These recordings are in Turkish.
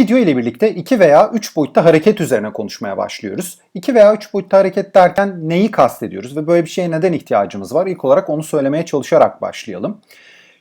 video ile birlikte 2 veya 3 boyutta hareket üzerine konuşmaya başlıyoruz. 2 veya 3 boyutta hareket derken neyi kastediyoruz ve böyle bir şeye neden ihtiyacımız var? İlk olarak onu söylemeye çalışarak başlayalım.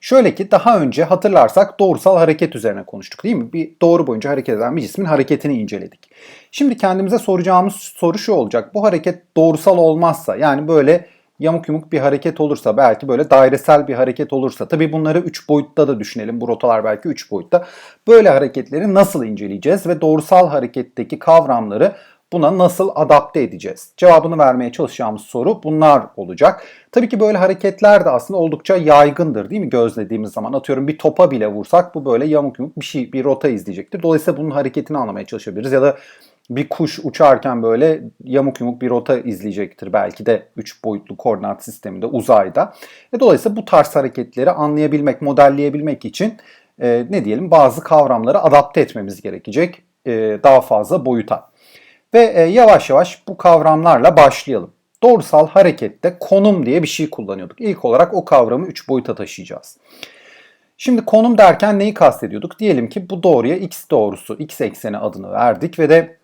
Şöyle ki daha önce hatırlarsak doğrusal hareket üzerine konuştuk değil mi? Bir doğru boyunca hareket eden bir cismin hareketini inceledik. Şimdi kendimize soracağımız soru şu olacak. Bu hareket doğrusal olmazsa yani böyle yamuk yumuk bir hareket olursa belki böyle dairesel bir hareket olursa tabi bunları 3 boyutta da düşünelim bu rotalar belki 3 boyutta böyle hareketleri nasıl inceleyeceğiz ve doğrusal hareketteki kavramları buna nasıl adapte edeceğiz? Cevabını vermeye çalışacağımız soru bunlar olacak. Tabii ki böyle hareketler de aslında oldukça yaygındır değil mi gözlediğimiz zaman? Atıyorum bir topa bile vursak bu böyle yamuk yumuk bir şey, bir rota izleyecektir. Dolayısıyla bunun hareketini anlamaya çalışabiliriz ya da bir kuş uçarken böyle yamuk yumuk bir rota izleyecektir belki de 3 boyutlu koordinat sisteminde uzayda. E dolayısıyla bu tarz hareketleri anlayabilmek, modelleyebilmek için e, ne diyelim bazı kavramları adapte etmemiz gerekecek e, daha fazla boyuta. Ve e, yavaş yavaş bu kavramlarla başlayalım. Doğrusal harekette konum diye bir şey kullanıyorduk. İlk olarak o kavramı 3 boyuta taşıyacağız. Şimdi konum derken neyi kastediyorduk? Diyelim ki bu doğruya x doğrusu, x ekseni adını verdik ve de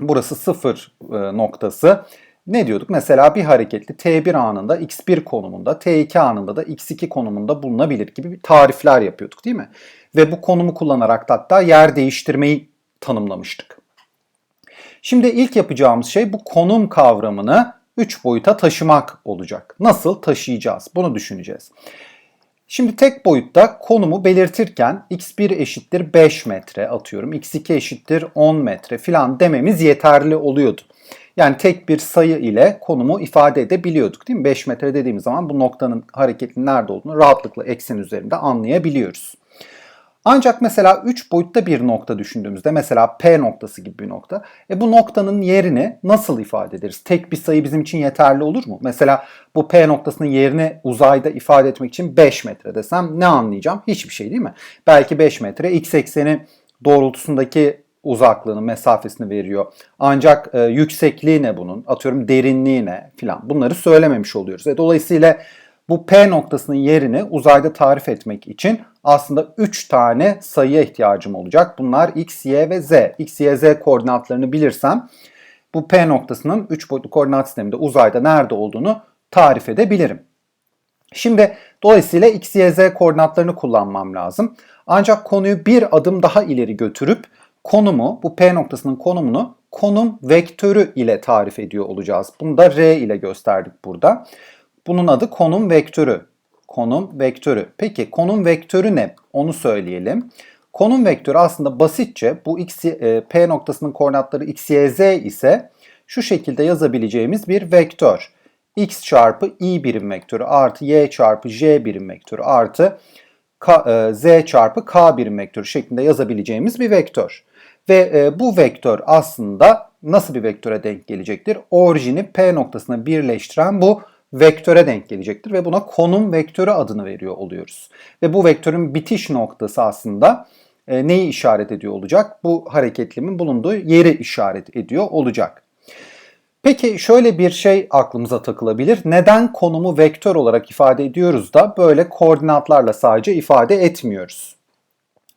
burası sıfır e, noktası. Ne diyorduk? Mesela bir hareketli T1 anında x1 konumunda, T2 anında da x2 konumunda bulunabilir gibi bir tarifler yapıyorduk değil mi? Ve bu konumu kullanarak da hatta yer değiştirmeyi tanımlamıştık. Şimdi ilk yapacağımız şey bu konum kavramını 3 boyuta taşımak olacak. Nasıl taşıyacağız? Bunu düşüneceğiz. Şimdi tek boyutta konumu belirtirken x1 eşittir 5 metre atıyorum, x2 eşittir 10 metre filan dememiz yeterli oluyordu. Yani tek bir sayı ile konumu ifade edebiliyorduk değil mi? 5 metre dediğimiz zaman bu noktanın hareketinin nerede olduğunu rahatlıkla eksen üzerinde anlayabiliyoruz. Ancak mesela 3 boyutta bir nokta düşündüğümüzde mesela P noktası gibi bir nokta. E bu noktanın yerini nasıl ifade ederiz? Tek bir sayı bizim için yeterli olur mu? Mesela bu P noktasının yerini uzayda ifade etmek için 5 metre desem ne anlayacağım? Hiçbir şey değil mi? Belki 5 metre x ekseni doğrultusundaki uzaklığını, mesafesini veriyor. Ancak e, yüksekliği ne bunun? Atıyorum derinliği ne filan. Bunları söylememiş oluyoruz. E, dolayısıyla bu P noktasının yerini uzayda tarif etmek için aslında 3 tane sayıya ihtiyacım olacak. Bunlar x, y ve z. x, y, z koordinatlarını bilirsem bu P noktasının 3 boyutlu koordinat sisteminde uzayda nerede olduğunu tarif edebilirim. Şimdi dolayısıyla x, y, z koordinatlarını kullanmam lazım. Ancak konuyu bir adım daha ileri götürüp konumu, bu P noktasının konumunu konum vektörü ile tarif ediyor olacağız. Bunu da R ile gösterdik burada. Bunun adı konum vektörü. Konum vektörü. Peki konum vektörü ne? Onu söyleyelim. Konum vektörü aslında basitçe bu x, e, P noktasının koordinatları x, y, z ise şu şekilde yazabileceğimiz bir vektör. x çarpı i birim vektörü artı y çarpı j birim vektörü artı k, e, z çarpı k birim vektörü şeklinde yazabileceğimiz bir vektör. Ve e, bu vektör aslında nasıl bir vektöre denk gelecektir? Orijini P noktasına birleştiren bu vektöre denk gelecektir ve buna konum vektörü adını veriyor oluyoruz. Ve bu vektörün bitiş noktası aslında e, neyi işaret ediyor olacak? Bu hareketlimin bulunduğu yeri işaret ediyor olacak. Peki şöyle bir şey aklımıza takılabilir. Neden konumu vektör olarak ifade ediyoruz da böyle koordinatlarla sadece ifade etmiyoruz?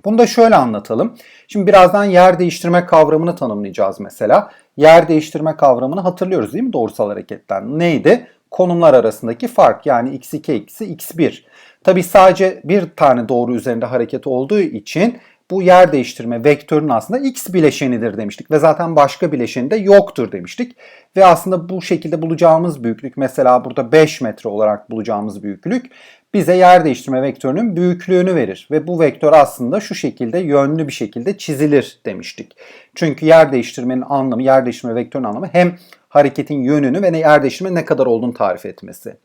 Bunu da şöyle anlatalım. Şimdi birazdan yer değiştirme kavramını tanımlayacağız mesela. Yer değiştirme kavramını hatırlıyoruz değil mi doğrusal hareketten? Neydi? Konumlar arasındaki fark yani x2 eksi x1. Tabi sadece bir tane doğru üzerinde hareket olduğu için bu yer değiştirme vektörün aslında x bileşenidir demiştik ve zaten başka bileşeni de yoktur demiştik. Ve aslında bu şekilde bulacağımız büyüklük mesela burada 5 metre olarak bulacağımız büyüklük bize yer değiştirme vektörünün büyüklüğünü verir. Ve bu vektör aslında şu şekilde yönlü bir şekilde çizilir demiştik. Çünkü yer değiştirmenin anlamı, yer değiştirme vektörünün anlamı hem hareketin yönünü ve yer değiştirme ne kadar olduğunu tarif etmesi.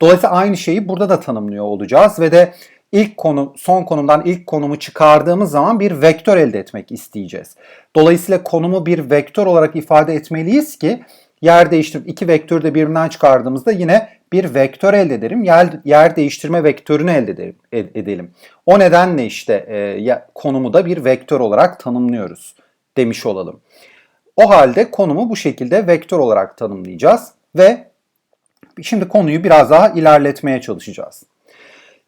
Dolayısıyla aynı şeyi burada da tanımlıyor olacağız ve de ilk konu son konumdan ilk konumu çıkardığımız zaman bir vektör elde etmek isteyeceğiz. Dolayısıyla konumu bir vektör olarak ifade etmeliyiz ki yer değiştirip iki vektörü de birbirinden çıkardığımızda yine bir vektör elde edelim. Yer, yer değiştirme vektörünü elde edelim. O nedenle işte e, konumu da bir vektör olarak tanımlıyoruz demiş olalım. O halde konumu bu şekilde vektör olarak tanımlayacağız ve şimdi konuyu biraz daha ilerletmeye çalışacağız.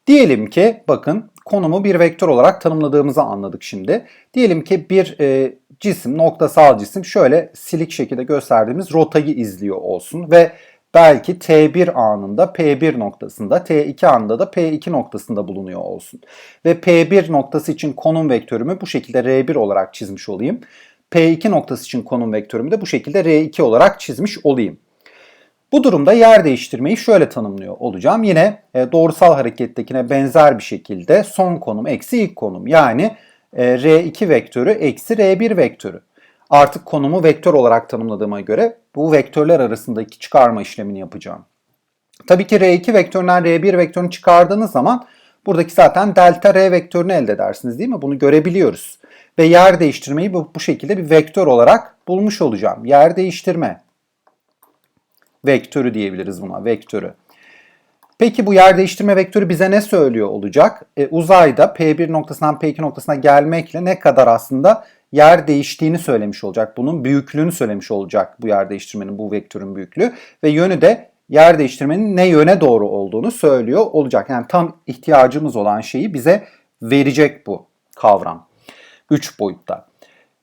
Diyelim ki bakın konumu bir vektör olarak tanımladığımızı anladık şimdi. Diyelim ki bir e, cisim, noktasal cisim şöyle silik şekilde gösterdiğimiz rotayı izliyor olsun ve belki T1 anında P1 noktasında, T2 anında da P2 noktasında bulunuyor olsun. Ve P1 noktası için konum vektörümü bu şekilde R1 olarak çizmiş olayım. P2 noktası için konum vektörümü de bu şekilde R2 olarak çizmiş olayım. Bu durumda yer değiştirmeyi şöyle tanımlıyor olacağım. Yine e, doğrusal harekettekine benzer bir şekilde son konum eksi ilk konum yani e, R2 vektörü eksi R1 vektörü. Artık konumu vektör olarak tanımladığıma göre bu vektörler arasındaki çıkarma işlemini yapacağım. Tabii ki R2 vektöründen R1 vektörünü çıkardığınız zaman buradaki zaten delta R vektörünü elde edersiniz değil mi? Bunu görebiliyoruz. Ve yer değiştirmeyi bu, bu şekilde bir vektör olarak bulmuş olacağım. Yer değiştirme vektörü diyebiliriz buna, vektörü. Peki bu yer değiştirme vektörü bize ne söylüyor olacak? E, uzayda P1 noktasından P2 noktasına gelmekle ne kadar aslında yer değiştiğini söylemiş olacak. Bunun büyüklüğünü söylemiş olacak bu yer değiştirmenin, bu vektörün büyüklüğü. Ve yönü de yer değiştirmenin ne yöne doğru olduğunu söylüyor olacak. Yani tam ihtiyacımız olan şeyi bize verecek bu kavram. 3 boyutta.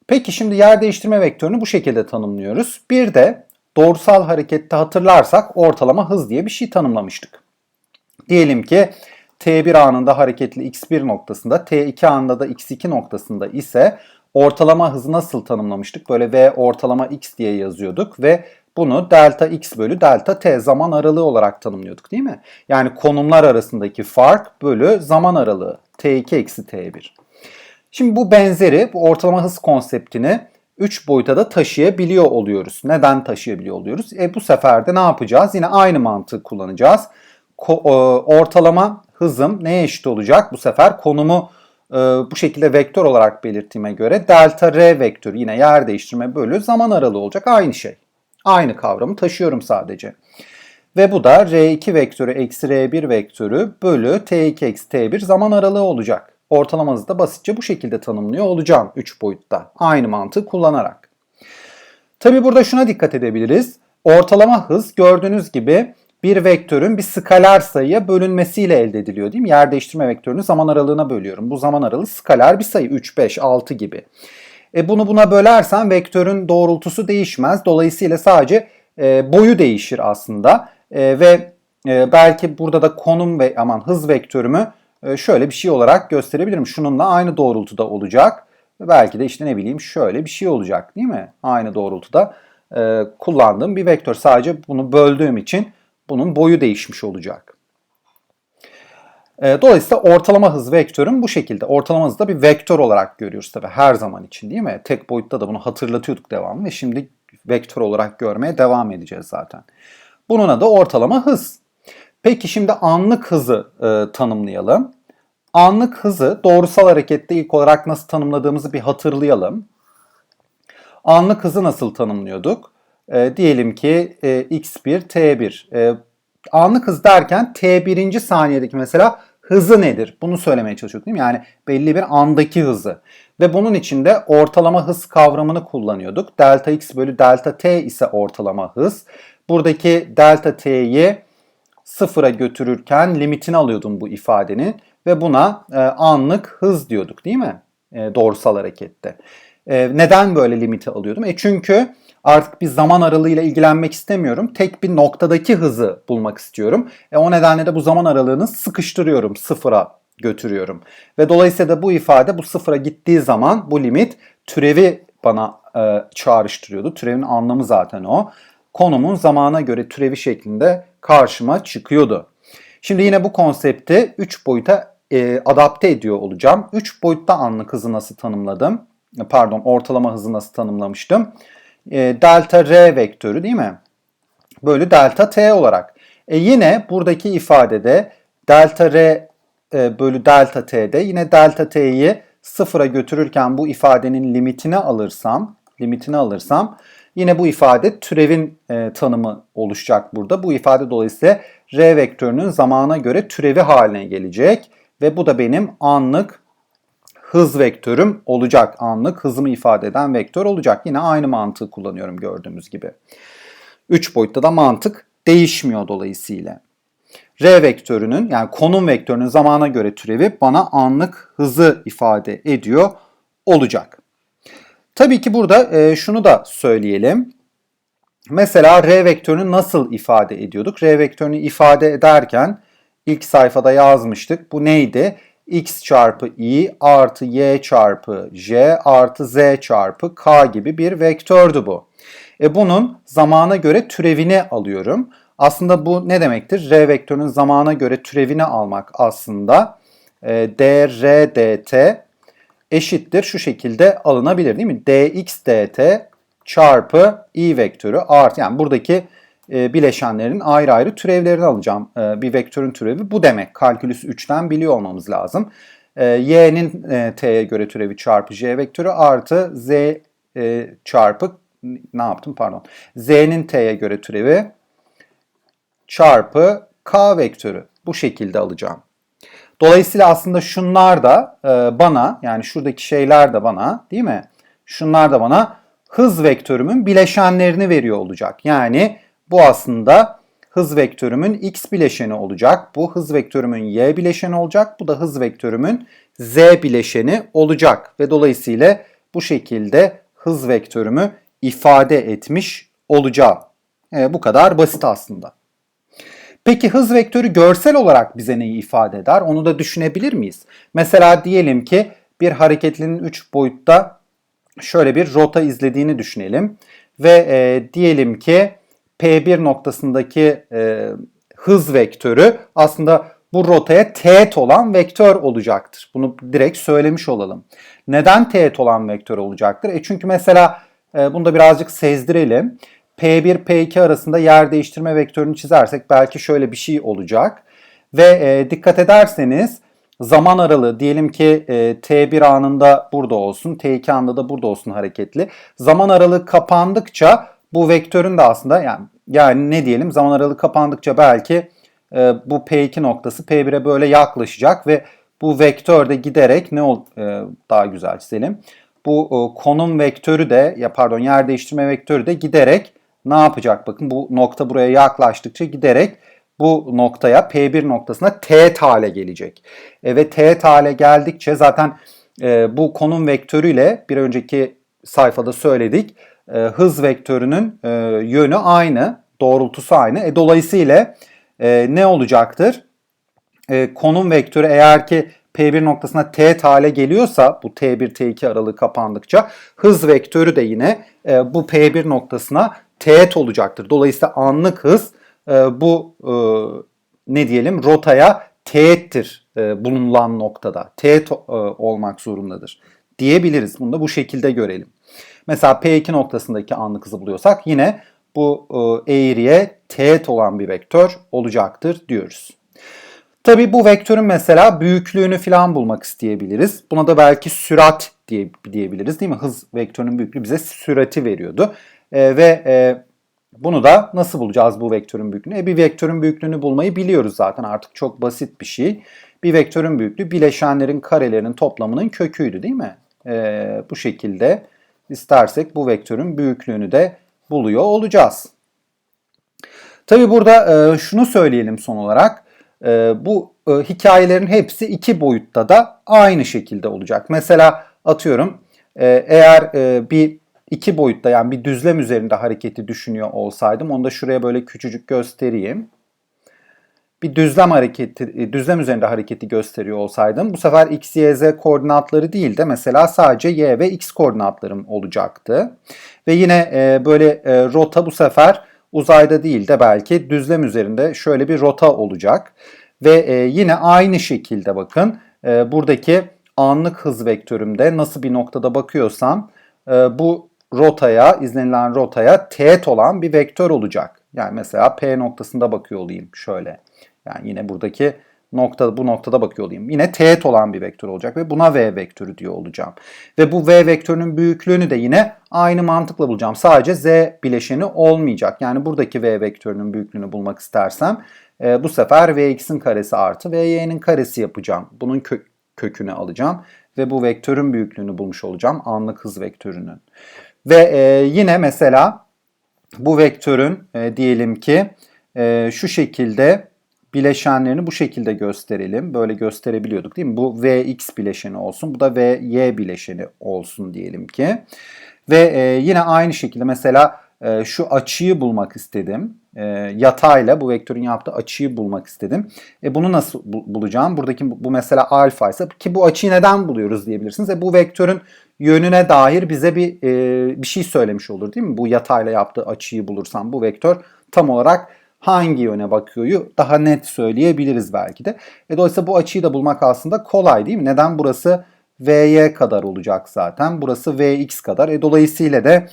Peki şimdi yer değiştirme vektörünü bu şekilde tanımlıyoruz. Bir de doğrusal harekette hatırlarsak ortalama hız diye bir şey tanımlamıştık. Diyelim ki T1 anında hareketli x1 noktasında, T2 anında da x2 noktasında ise ortalama hızı nasıl tanımlamıştık? Böyle v ortalama x diye yazıyorduk ve bunu delta x bölü delta t zaman aralığı olarak tanımlıyorduk değil mi? Yani konumlar arasındaki fark bölü zaman aralığı t2 eksi t1. Şimdi bu benzeri bu ortalama hız konseptini 3 boyuta da taşıyabiliyor oluyoruz. Neden taşıyabiliyor oluyoruz? E bu sefer de ne yapacağız? Yine aynı mantığı kullanacağız. Ko- ortalama hızım neye eşit olacak? Bu sefer konumu e, bu şekilde vektör olarak belirttiğime göre delta r vektörü yine yer değiştirme bölü zaman aralığı olacak. Aynı şey. Aynı kavramı taşıyorum sadece. Ve bu da r2 vektörü eksi r1 vektörü bölü t2 eksi t1 zaman aralığı olacak. Ortalama hızı da basitçe bu şekilde tanımlıyor olacağım 3 boyutta. Aynı mantığı kullanarak. Tabi burada şuna dikkat edebiliriz. Ortalama hız gördüğünüz gibi bir vektörün bir skaler sayıya bölünmesiyle elde ediliyor değil mi? Yer değiştirme vektörünü zaman aralığına bölüyorum. Bu zaman aralığı skaler bir sayı 3, 5, 6 gibi. E bunu buna bölersen vektörün doğrultusu değişmez. Dolayısıyla sadece e, boyu değişir aslında. E, ve e, belki burada da konum ve aman hız vektörümü şöyle bir şey olarak gösterebilirim. Şununla aynı doğrultuda olacak. Belki de işte ne bileyim şöyle bir şey olacak değil mi? Aynı doğrultuda e, kullandığım bir vektör. Sadece bunu böldüğüm için bunun boyu değişmiş olacak. E, dolayısıyla ortalama hız vektörün bu şekilde. Ortalama hızı da bir vektör olarak görüyoruz tabii her zaman için değil mi? Tek boyutta da bunu hatırlatıyorduk devamlı ve şimdi vektör olarak görmeye devam edeceğiz zaten. Bunun adı ortalama hız. Peki şimdi anlık hızı e, tanımlayalım. Anlık hızı doğrusal harekette ilk olarak nasıl tanımladığımızı bir hatırlayalım. Anlık hızı nasıl tanımlıyorduk? E, diyelim ki e, x1, t1. E, anlık hız derken t1. saniyedeki mesela hızı nedir? Bunu söylemeye çalışıyorduk değil mi? Yani belli bir andaki hızı. Ve bunun içinde ortalama hız kavramını kullanıyorduk. Delta x bölü delta t ise ortalama hız. Buradaki delta t'yi sıfıra götürürken limitini alıyordum bu ifadenin ve buna e, anlık hız diyorduk değil mi? E, doğrusal harekette. E, neden böyle limiti alıyordum? E çünkü artık bir zaman aralığıyla ilgilenmek istemiyorum. Tek bir noktadaki hızı bulmak istiyorum. E, o nedenle de bu zaman aralığını sıkıştırıyorum, sıfıra götürüyorum. Ve dolayısıyla da bu ifade bu sıfıra gittiği zaman bu limit türevi bana e, çağrıştırıyordu. Türevin anlamı zaten o. Konumun zamana göre türevi şeklinde karşıma çıkıyordu. Şimdi yine bu konsepti 3 boyuta e, adapte ediyor olacağım. 3 boyutta anlık hızı nasıl tanımladım? Pardon ortalama hızı nasıl tanımlamıştım? E, delta r vektörü değil mi? Bölü delta t olarak. E yine buradaki ifadede delta r e, bölü delta t'de yine delta t'yi sıfıra götürürken bu ifadenin limitini alırsam, limitini alırsam Yine bu ifade türevin e, tanımı oluşacak burada. Bu ifade dolayısıyla r vektörünün zamana göre türevi haline gelecek ve bu da benim anlık hız vektörüm olacak. Anlık hızımı ifade eden vektör olacak. Yine aynı mantığı kullanıyorum gördüğümüz gibi. 3 boyutta da mantık değişmiyor dolayısıyla. R vektörünün yani konum vektörünün zamana göre türevi bana anlık hızı ifade ediyor olacak. Tabii ki burada e, şunu da söyleyelim. Mesela R vektörünü nasıl ifade ediyorduk? R vektörünü ifade ederken ilk sayfada yazmıştık. Bu neydi? x çarpı i artı y çarpı j artı z çarpı k gibi bir vektördü bu. E bunun zamana göre türevini alıyorum. Aslında bu ne demektir? R vektörünün zamana göre türevini almak aslında e, dr dt eşittir şu şekilde alınabilir değil mi? dx dt çarpı i vektörü artı yani buradaki e, bileşenlerin ayrı ayrı türevlerini alacağım. E, bir vektörün türevi bu demek. Kalkülüs 3'ten biliyor olmamız lazım. E, y'nin e, t'ye göre türevi çarpı j vektörü artı z e, çarpı ne yaptım pardon. z'nin t'ye göre türevi çarpı k vektörü. Bu şekilde alacağım. Dolayısıyla aslında şunlar da e, bana yani şuradaki şeyler de bana değil mi? Şunlar da bana hız vektörümün bileşenlerini veriyor olacak. Yani bu aslında hız vektörümün x bileşeni olacak. Bu hız vektörümün y bileşeni olacak. Bu da hız vektörümün z bileşeni olacak. Ve dolayısıyla bu şekilde hız vektörümü ifade etmiş olacağım. E, bu kadar basit aslında. Peki hız vektörü görsel olarak bize neyi ifade eder? Onu da düşünebilir miyiz? Mesela diyelim ki bir hareketlinin 3 boyutta şöyle bir rota izlediğini düşünelim. Ve e, diyelim ki P1 noktasındaki e, hız vektörü aslında bu rotaya teğet olan vektör olacaktır. Bunu direkt söylemiş olalım. Neden teğet olan vektör olacaktır? E çünkü mesela e, bunu da birazcık sezdirelim. P1, P2 arasında yer değiştirme vektörünü çizersek belki şöyle bir şey olacak. Ve e, dikkat ederseniz zaman aralığı diyelim ki e, T1 anında burada olsun, T2 anında da burada olsun hareketli. Zaman aralığı kapandıkça bu vektörün de aslında yani yani ne diyelim zaman aralığı kapandıkça belki e, bu P2 noktası P1'e böyle yaklaşacak ve bu vektör de giderek ne ol e, daha güzel çizelim. Bu e, konum vektörü de ya pardon yer değiştirme vektörü de giderek ne yapacak? Bakın bu nokta buraya yaklaştıkça giderek bu noktaya P1 noktasına teğet hale gelecek. E, ve teğet hale geldikçe zaten e, bu konum vektörüyle bir önceki sayfada söyledik. E, hız vektörünün e, yönü aynı, doğrultusu aynı. E, dolayısıyla e, ne olacaktır? E, konum vektörü eğer ki P1 noktasına teğet hale geliyorsa bu T1 T2 aralığı kapandıkça hız vektörü de yine e, bu P1 noktasına teğet olacaktır. Dolayısıyla anlık hız e, bu e, ne diyelim rotaya teğettir e, bulunan noktada. Teğet e, olmak zorundadır diyebiliriz. Bunu da bu şekilde görelim. Mesela P2 noktasındaki anlık hızı buluyorsak yine bu e, eğriye teğet olan bir vektör olacaktır diyoruz. Tabi bu vektörün mesela büyüklüğünü falan bulmak isteyebiliriz. Buna da belki sürat diye, diyebiliriz değil mi? Hız vektörünün büyüklüğü bize sürati veriyordu. E, ve e, bunu da nasıl bulacağız bu vektörün büyüklüğünü? E, bir vektörün büyüklüğünü bulmayı biliyoruz zaten artık çok basit bir şey. Bir vektörün büyüklüğü bileşenlerin karelerinin toplamının köküydü değil mi? E, bu şekilde istersek bu vektörün büyüklüğünü de buluyor olacağız. Tabi burada e, şunu söyleyelim son olarak. E, bu e, hikayelerin hepsi iki boyutta da aynı şekilde olacak. Mesela atıyorum e, eğer e, bir iki boyutta yani bir düzlem üzerinde hareketi düşünüyor olsaydım onu da şuraya böyle küçücük göstereyim. Bir düzlem hareketi, e, düzlem üzerinde hareketi gösteriyor olsaydım bu sefer x, y, z koordinatları değil de mesela sadece y ve x koordinatlarım olacaktı. Ve yine e, böyle e, rota bu sefer uzayda değil de belki düzlem üzerinde şöyle bir rota olacak. Ve yine aynı şekilde bakın buradaki anlık hız vektörümde nasıl bir noktada bakıyorsam bu rotaya, izlenilen rotaya teğet olan bir vektör olacak. Yani mesela P noktasında bakıyor olayım şöyle. Yani yine buradaki nokta bu noktada bakıyor olayım. Yine teğet olan bir vektör olacak ve buna V vektörü diyor olacağım. Ve bu V vektörünün büyüklüğünü de yine aynı mantıkla bulacağım. Sadece Z bileşeni olmayacak. Yani buradaki V vektörünün büyüklüğünü bulmak istersem e, bu sefer Vx'in karesi artı Vy'nin karesi yapacağım. Bunun kö kökünü alacağım ve bu vektörün büyüklüğünü bulmuş olacağım. Anlık hız vektörünün. Ve e, yine mesela bu vektörün e, diyelim ki e, şu şekilde bileşenlerini bu şekilde gösterelim. Böyle gösterebiliyorduk değil mi? Bu Vx bileşeni olsun. Bu da Vy bileşeni olsun diyelim ki. Ve e, yine aynı şekilde mesela e, şu açıyı bulmak istedim. E, yatayla bu vektörün yaptığı açıyı bulmak istedim. E, bunu nasıl bu, bulacağım? Buradaki bu, bu mesela alfa ise ki bu açıyı neden buluyoruz diyebilirsiniz. E, bu vektörün yönüne dair bize bir e, bir şey söylemiş olur değil mi? Bu yatayla yaptığı açıyı bulursam bu vektör tam olarak hangi yöne bakıyoryu daha net söyleyebiliriz belki de. E, dolayısıyla bu açıyı da bulmak aslında kolay değil mi? Neden burası Vy kadar olacak zaten. Burası Vx kadar. E, dolayısıyla da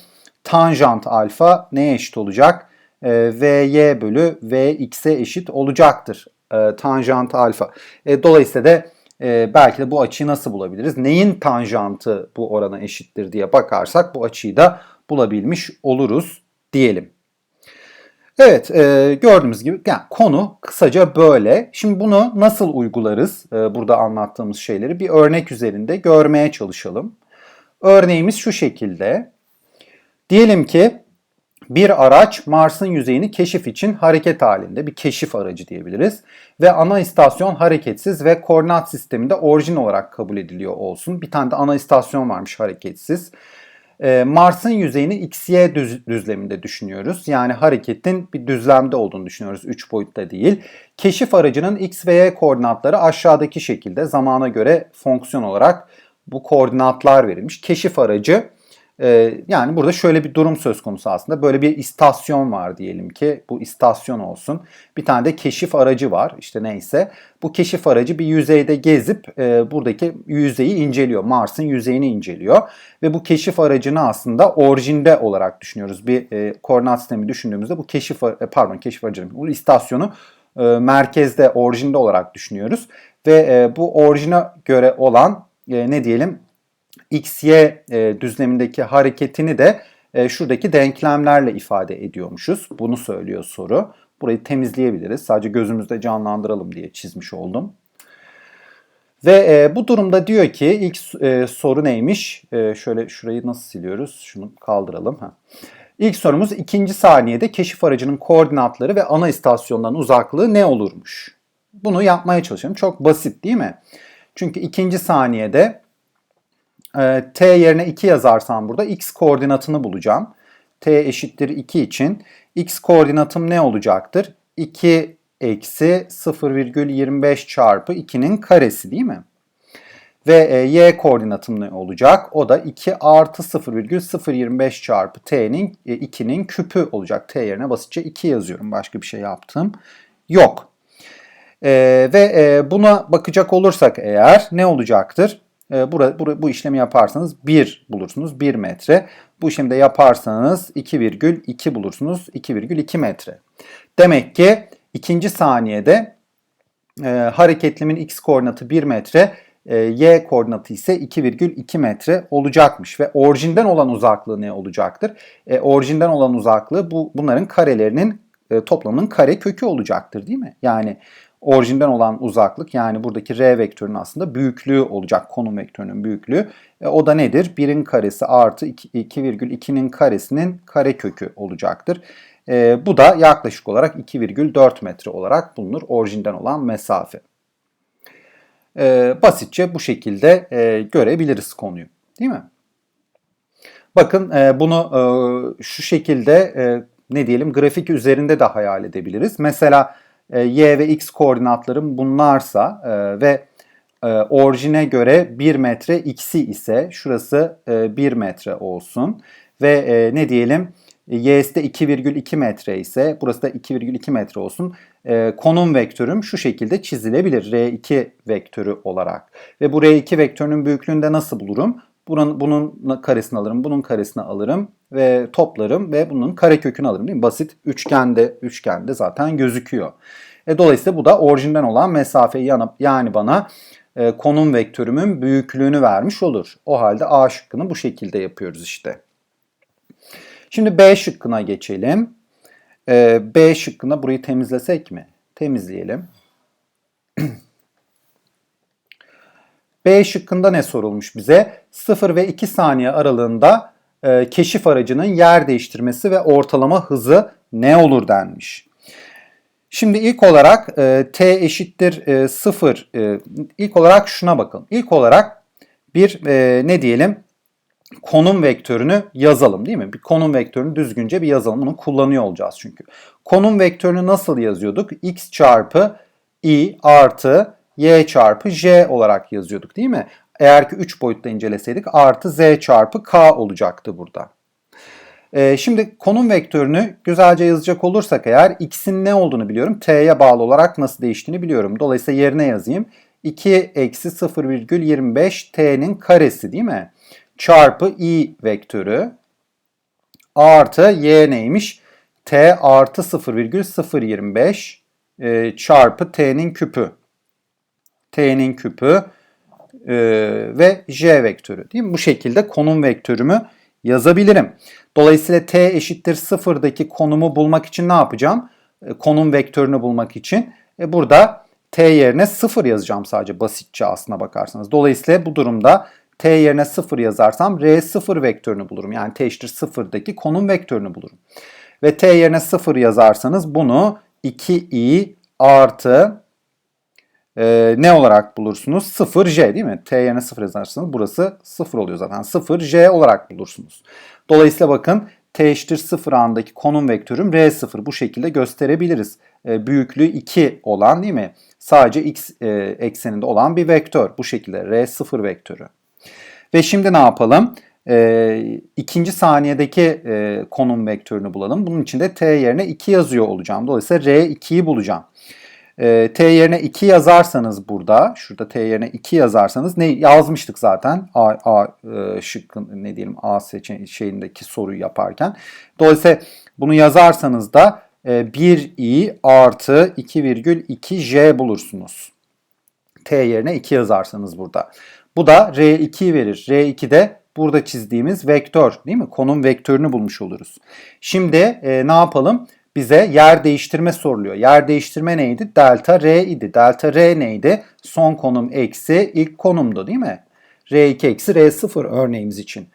tanjant alfa neye eşit olacak? E, Vy bölü Vx'e eşit olacaktır. E, tanjant alfa. E, dolayısıyla da e, belki de bu açıyı nasıl bulabiliriz? Neyin tanjantı bu orana eşittir diye bakarsak bu açıyı da bulabilmiş oluruz diyelim. Evet e, gördüğümüz gibi yani konu kısaca böyle. Şimdi bunu nasıl uygularız e, burada anlattığımız şeyleri bir örnek üzerinde görmeye çalışalım. Örneğimiz şu şekilde. Diyelim ki bir araç Mars'ın yüzeyini keşif için hareket halinde bir keşif aracı diyebiliriz. Ve ana istasyon hareketsiz ve koordinat sisteminde orijin olarak kabul ediliyor olsun. Bir tane de ana istasyon varmış hareketsiz. Ee, Mars'ın yüzeyini XY düz, düzleminde düşünüyoruz. Yani hareketin bir düzlemde olduğunu düşünüyoruz. 3 boyutta değil. Keşif aracının X ve Y koordinatları aşağıdaki şekilde zamana göre fonksiyon olarak bu koordinatlar verilmiş. Keşif aracı ee, yani burada şöyle bir durum söz konusu aslında. Böyle bir istasyon var diyelim ki. Bu istasyon olsun. Bir tane de keşif aracı var. İşte neyse. Bu keşif aracı bir yüzeyde gezip e, buradaki yüzeyi inceliyor. Mars'ın yüzeyini inceliyor. Ve bu keşif aracını aslında orijinde olarak düşünüyoruz. Bir e, koordinat sistemi düşündüğümüzde bu keşif e, pardon keşif aracı bu istasyonu e, merkezde orijinde olarak düşünüyoruz. Ve e, bu orijine göre olan e, ne diyelim XY e, düzlemindeki hareketini de e, şuradaki denklemlerle ifade ediyormuşuz. Bunu söylüyor soru. Burayı temizleyebiliriz. Sadece gözümüzde canlandıralım diye çizmiş oldum. Ve e, bu durumda diyor ki ilk e, soru neymiş? E, şöyle şurayı nasıl siliyoruz? Şunu kaldıralım. Ha. İlk sorumuz ikinci saniyede keşif aracının koordinatları ve ana istasyondan uzaklığı ne olurmuş? Bunu yapmaya çalışalım. Çok basit değil mi? Çünkü ikinci saniyede e, t yerine 2 yazarsam burada x koordinatını bulacağım. t eşittir 2 için x koordinatım ne olacaktır? 2 eksi 0,25 çarpı 2'nin karesi değil mi? Ve e, y koordinatım ne olacak? O da 2 artı 0,025 çarpı t'nin e, 2'nin küpü olacak. T yerine basitçe 2 yazıyorum. Başka bir şey yaptım. Yok. E, ve e, buna bakacak olursak eğer ne olacaktır? E, bura, bura, bu işlemi yaparsanız 1 bulursunuz 1 metre. Bu işlemi de yaparsanız 2,2 bulursunuz 2,2 metre. Demek ki ikinci saniyede e, hareketlimin x koordinatı 1 metre, e, y koordinatı ise 2,2 metre olacakmış ve orijinden olan uzaklığı ne olacaktır? E, orijinden olan uzaklığı bu bunların karelerinin e, toplamının kare kökü olacaktır değil mi? Yani orijinden olan uzaklık yani buradaki r vektörünün aslında büyüklüğü olacak konum vektörünün büyüklüğü. E, o da nedir? 1'in karesi artı 2,2'nin karesinin kare kökü olacaktır. E, bu da yaklaşık olarak 2,4 metre olarak bulunur orijinden olan mesafe. E, basitçe bu şekilde e, görebiliriz konuyu değil mi? Bakın e, bunu e, şu şekilde e, ne diyelim grafik üzerinde de hayal edebiliriz. Mesela e, y ve x koordinatlarım bunlarsa e, ve e, orijine göre 1 metre x'i ise şurası e, 1 metre olsun ve e, ne diyelim y'si de 2,2 metre ise burası da 2,2 metre olsun. E, konum vektörüm şu şekilde çizilebilir R2 vektörü olarak. Ve bu R2 vektörünün büyüklüğünü de nasıl bulurum? Bunun, bunun karesini alırım, bunun karesini alırım ve toplarım ve bunun karekökünü alırım değil mi? Basit üçgende, üçgende zaten gözüküyor. E, dolayısıyla bu da orijinden olan mesafeyi yani bana e, konum vektörümün büyüklüğünü vermiş olur. O halde A şıkkını bu şekilde yapıyoruz işte. Şimdi B şıkkına geçelim. E, B şıkkına burayı temizlesek mi? Temizleyelim. B şıkkında ne sorulmuş bize? 0 ve 2 saniye aralığında e, keşif aracının yer değiştirmesi ve ortalama hızı ne olur denmiş. Şimdi ilk olarak e, t eşittir e, 0. E, ilk olarak şuna bakın. İlk olarak bir e, ne diyelim konum vektörünü yazalım değil mi? Bir konum vektörünü düzgünce bir yazalım. Bunu kullanıyor olacağız çünkü. Konum vektörünü nasıl yazıyorduk? x çarpı i artı y çarpı j olarak yazıyorduk değil mi? Eğer ki 3 boyutta inceleseydik artı z çarpı k olacaktı burada. Ee, şimdi konum vektörünü güzelce yazacak olursak eğer x'in ne olduğunu biliyorum. t'ye bağlı olarak nasıl değiştiğini biliyorum. Dolayısıyla yerine yazayım. 2 eksi 0,25 t'nin karesi değil mi? Çarpı i vektörü artı y neymiş? t artı 0,025 e, çarpı t'nin küpü. T'nin küpü e, ve j vektörü değil mi? Bu şekilde konum vektörümü yazabilirim. Dolayısıyla t eşittir sıfırdaki konumu bulmak için ne yapacağım? E, konum vektörünü bulmak için. E, burada t yerine sıfır yazacağım sadece basitçe aslına bakarsanız. Dolayısıyla bu durumda t yerine sıfır yazarsam r sıfır vektörünü bulurum. Yani t eşittir sıfırdaki konum vektörünü bulurum. Ve t yerine sıfır yazarsanız bunu 2i artı e, ne olarak bulursunuz? 0j değil mi? T yerine 0 yazarsanız burası 0 oluyor zaten. 0j olarak bulursunuz. Dolayısıyla bakın t eşittir 0 andaki konum vektörüm r0 bu şekilde gösterebiliriz. E, büyüklüğü 2 olan değil mi? Sadece x e, ekseninde olan bir vektör. Bu şekilde r0 vektörü. Ve şimdi ne yapalım? E, ikinci saniyedeki e, konum vektörünü bulalım. Bunun için de t yerine 2 yazıyor olacağım. Dolayısıyla r2'yi bulacağım. E, T yerine 2 yazarsanız burada, şurada T yerine 2 yazarsanız ne yazmıştık zaten A, A e, şıkkın ne diyelim A seçeneği şeyindeki soruyu yaparken. Dolayısıyla bunu yazarsanız da e, 1i artı 2,2j bulursunuz. T yerine 2 yazarsanız burada. Bu da R2 verir. R2 de burada çizdiğimiz vektör değil mi? Konum vektörünü bulmuş oluruz. Şimdi e, ne yapalım? Bize yer değiştirme soruluyor. Yer değiştirme neydi? Delta R idi. Delta R neydi? Son konum eksi ilk konumdu değil mi? R2 eksi R0 örneğimiz için.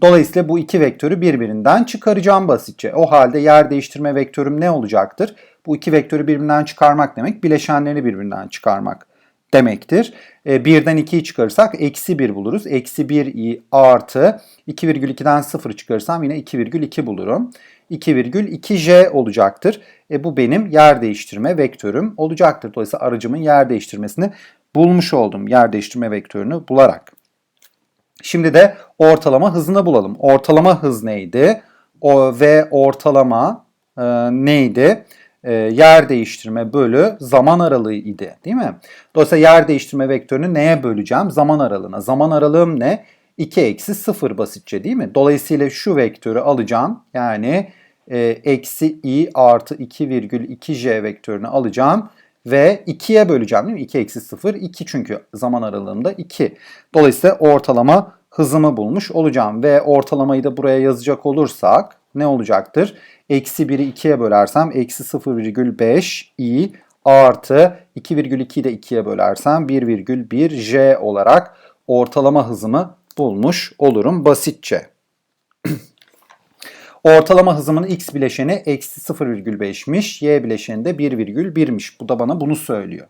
Dolayısıyla bu iki vektörü birbirinden çıkaracağım basitçe. O halde yer değiştirme vektörüm ne olacaktır? Bu iki vektörü birbirinden çıkarmak demek bileşenlerini birbirinden çıkarmak demektir. E, birden 2'yi çıkarırsak eksi 1 buluruz. Eksi 1 i artı 2,2'den 0 çıkarırsam yine 2,2 bulurum. 2,2j olacaktır. E bu benim yer değiştirme vektörüm olacaktır. Dolayısıyla aracımın yer değiştirmesini bulmuş oldum. Yer değiştirme vektörünü bularak. Şimdi de ortalama hızını bulalım. Ortalama hız neydi? O ve ortalama e, neydi? E, yer değiştirme bölü zaman aralığı idi değil mi? Dolayısıyla yer değiştirme vektörünü neye böleceğim? Zaman aralığına. Zaman aralığım ne? 2 eksi 0 basitçe değil mi? Dolayısıyla şu vektörü alacağım. Yani eksi i artı 2,2j vektörünü alacağım ve 2'ye böleceğim değil mi? 2 eksi 0 2 çünkü zaman aralığında 2. Dolayısıyla ortalama hızımı bulmuş olacağım ve ortalamayı da buraya yazacak olursak ne olacaktır? Eksi 1'i 2'ye bölersem eksi 0,5 i artı 2,2'yi de 2'ye bölersem 1,1 j olarak ortalama hızımı bulmuş olurum basitçe. Ortalama hızımın x bileşeni eksi 0,5'miş. Y bileşeni de 1,1'miş. Bu da bana bunu söylüyor.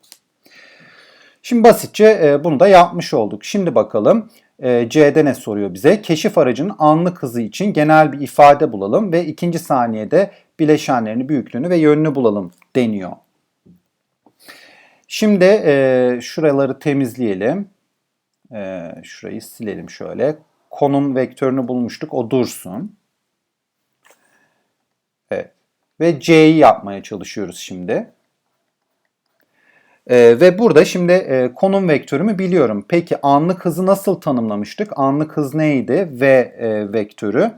Şimdi basitçe e, bunu da yapmış olduk. Şimdi bakalım e, C'de ne soruyor bize? Keşif aracının anlık hızı için genel bir ifade bulalım ve ikinci saniyede bileşenlerini, büyüklüğünü ve yönünü bulalım deniyor. Şimdi e, şuraları temizleyelim. Şurayı silelim şöyle. Konum vektörünü bulmuştuk. O dursun. Evet. Ve C'yi yapmaya çalışıyoruz şimdi. Ee, ve burada şimdi e, konum vektörümü biliyorum. Peki anlık hızı nasıl tanımlamıştık? Anlık hız neydi? V e, vektörü.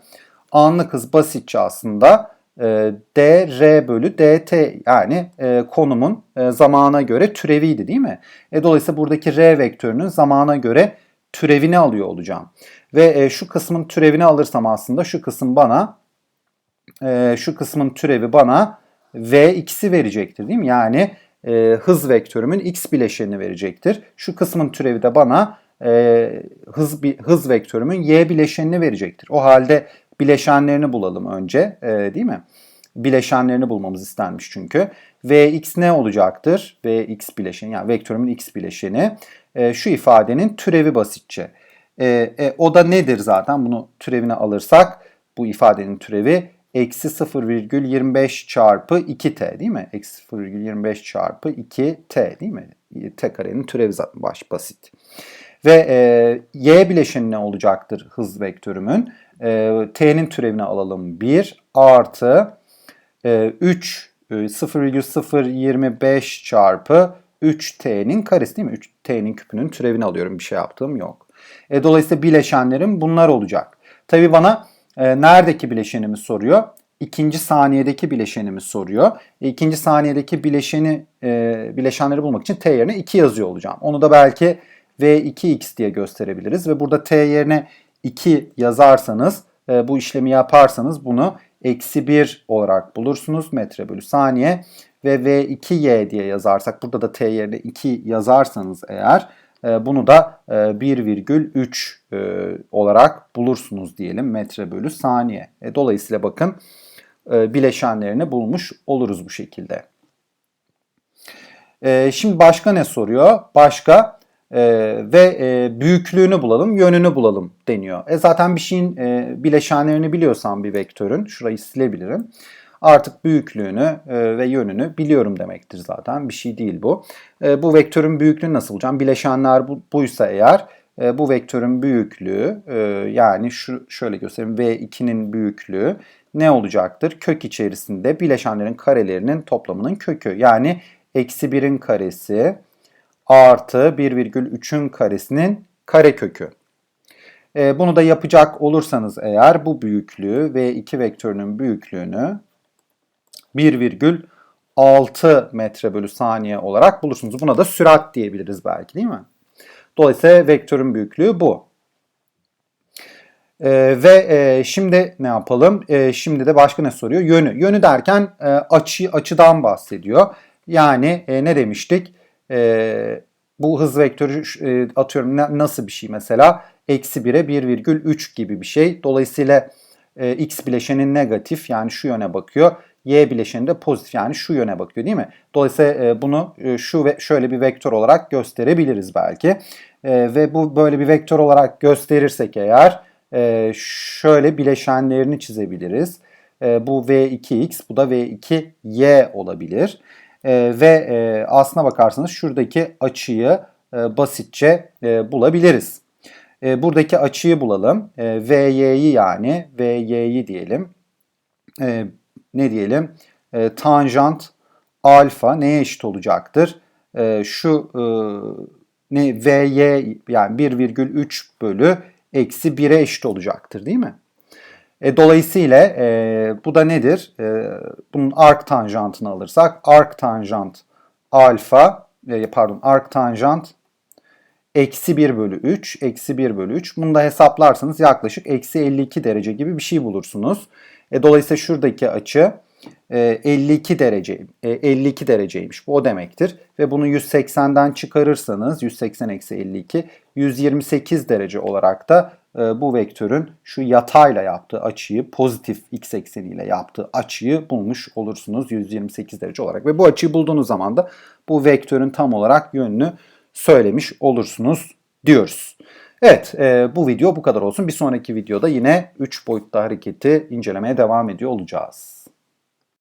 Anlık hız basitçe aslında e, dr bölü dt yani e, konumun e, zamana göre türeviydi değil mi? E, dolayısıyla buradaki r vektörünün zamana göre türevini alıyor olacağım. Ve e, şu kısmın türevini alırsam aslında şu kısım bana e, şu kısmın türevi bana v2'si verecektir değil mi? Yani e, hız vektörümün x bileşenini verecektir. Şu kısmın türevi de bana e, hız hız vektörümün y bileşenini verecektir. O halde bileşenlerini bulalım önce e, değil mi? Bileşenlerini bulmamız istenmiş çünkü. Vx ne olacaktır? Vx bileşeni yani vektörümün x bileşeni. E, şu ifadenin türevi basitçe. E, e, o da nedir zaten? Bunu türevine alırsak bu ifadenin türevi eksi 0,25 çarpı 2t değil mi? Eksi 0,25 çarpı 2t değil mi? T karenin türevi zaten baş basit. Ve e, y bileşeni ne olacaktır hız vektörümün? E, t'nin türevini alalım 1 artı e, 3 e, 0,025 çarpı 3t'nin karesi değil mi? 3t'nin küpünün türevini alıyorum. Bir şey yaptığım yok. E, dolayısıyla bileşenlerim bunlar olacak. Tabii bana e, neredeki bileşenimi soruyor? İkinci saniyedeki bileşenimi soruyor. E, ikinci saniyedeki bileşeni e, bileşenleri bulmak için t yerine 2 yazıyor olacağım. Onu da belki v2x diye gösterebiliriz ve burada t yerine 2 yazarsanız e, bu işlemi yaparsanız bunu eksi 1 olarak bulursunuz metre bölü saniye ve v2y diye yazarsak burada da t yerine 2 yazarsanız eğer bunu da e, 1,3 e, olarak bulursunuz diyelim metre bölü saniye. E, dolayısıyla bakın e, bileşenlerini bulmuş oluruz bu şekilde. E, şimdi başka ne soruyor? Başka e, ve e, büyüklüğünü bulalım, yönünü bulalım deniyor. E, zaten bir şeyin e, bileşenlerini biliyorsam bir vektörün, şurayı silebilirim. Artık büyüklüğünü e, ve yönünü biliyorum demektir zaten. Bir şey değil bu. E, bu vektörün büyüklüğünü nasıl bulacağım? Bileşenler bu, buysa eğer e, bu vektörün büyüklüğü yani şu şöyle göstereyim V2'nin büyüklüğü ne olacaktır? Kök içerisinde bileşenlerin karelerinin toplamının kökü. Yani eksi 1'in karesi artı 1,3'ün karesinin kare kökü. E, bunu da yapacak olursanız eğer bu büyüklüğü V2 vektörünün büyüklüğünü 1,6 metre bölü saniye olarak bulursunuz. Buna da sürat diyebiliriz belki değil mi? Dolayısıyla vektörün büyüklüğü bu. Ee, ve e, şimdi ne yapalım? E, şimdi de başka ne soruyor? Yönü. Yönü derken e, açı açıdan bahsediyor. Yani e, ne demiştik? E, bu hız vektörü e, atıyorum ne, nasıl bir şey mesela? Eksi 1'e 1,3 gibi bir şey. Dolayısıyla e, x bileşeni negatif yani şu yöne bakıyor. Y bileşeni de pozitif yani şu yöne bakıyor değil mi? Dolayısıyla e, bunu e, şu ve şöyle bir vektör olarak gösterebiliriz belki. E, ve bu böyle bir vektör olarak gösterirsek eğer şöyle bileşenlerini çizebiliriz. Bu V2x bu da V2y olabilir. Ve aslına bakarsanız şuradaki açıyı basitçe bulabiliriz. Buradaki açıyı bulalım. VY'yi yani VY'yi diyelim. Ne diyelim? E, tanjant alfa neye eşit olacaktır? E, şu e, ne VY yani 1,3 bölü eksi 1'e eşit olacaktır değil mi? E, dolayısıyla e, bu da nedir? E, bunun arc tanjantını alırsak arc tanjant alfa e, pardon arc tanjant eksi 1 bölü 3 eksi 1 bölü 3 bunu da hesaplarsanız yaklaşık eksi 52 derece gibi bir şey bulursunuz. E, dolayısıyla şuradaki açı e, 52 derece e, 52 dereceymiş. Bu o demektir. Ve bunu 180'den çıkarırsanız 180 eksi 52 128 derece olarak da e, bu vektörün şu yatayla yaptığı açıyı pozitif x ekseniyle yaptığı açıyı bulmuş olursunuz 128 derece olarak. Ve bu açıyı bulduğunuz zaman da bu vektörün tam olarak yönünü söylemiş olursunuz diyoruz. Evet e, bu video bu kadar olsun. Bir sonraki videoda yine 3 boyutlu hareketi incelemeye devam ediyor olacağız.